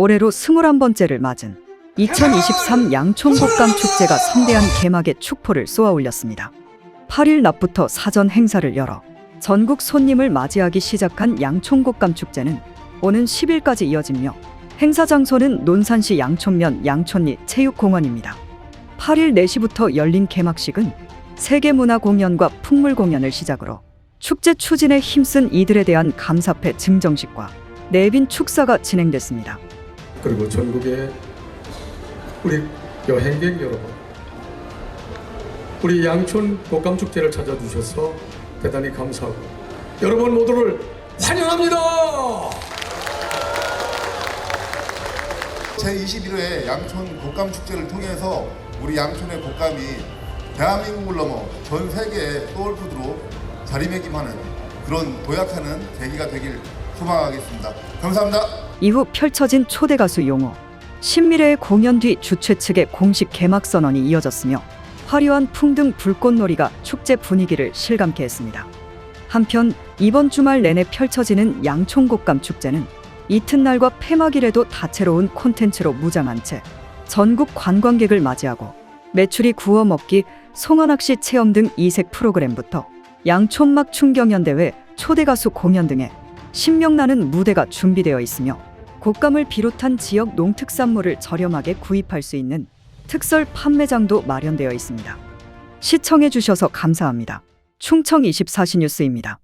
올해로 21번째를 맞은 2023 양촌곡감 축제가 성대한 개막의 축포를 쏘아 올렸습니다. 8일 낮부터 사전 행사를 열어 전국 손님을 맞이하기 시작한 양촌곡감 축제는 오는 10일까지 이어지며 행사 장소는 논산시 양촌면 양촌리 체육공원입니다. 8일 4시부터 열린 개막식은 세계문화 공연과 풍물 공연을 시작으로 축제 추진에 힘쓴 이들에 대한 감사패 증정식과 내빈 축사가 진행됐습니다. 그리고 전국의 우리 여행객 여러분, 우리 양촌 곡감 축제를 찾아주셔서 대단히 감사하고 여러분 모두를 환영합니다. 제21회 양촌 곡감 축제를 통해서 우리 양촌의 곡감이 대한민국을 넘어 전 세계의 소울푸드로 자리매김하는 그런 도약하는 계기가 되길 소망하겠습니다. 감사합니다. 이후 펼쳐진 초대 가수 용호, 신미래의 공연 뒤 주최 측의 공식 개막 선언이 이어졌으며 화려한 풍등 불꽃놀이가 축제 분위기를 실감케 했습니다. 한편 이번 주말 내내 펼쳐지는 양촌곡감 축제는 이튿날과 폐막일에도 다채로운 콘텐츠로 무장한 채 전국 관광객을 맞이하고 매출이 구워 먹기, 송어낚시 체험 등 이색 프로그램부터 양촌막 충경연대회, 초대 가수 공연 등의 신명나는 무대가 준비되어 있으며 곡감을 비롯한 지역 농특산물을 저렴하게 구입할 수 있는 특설 판매장도 마련되어 있습니다. 시청해 주셔서 감사합니다. 충청 24시 뉴스입니다.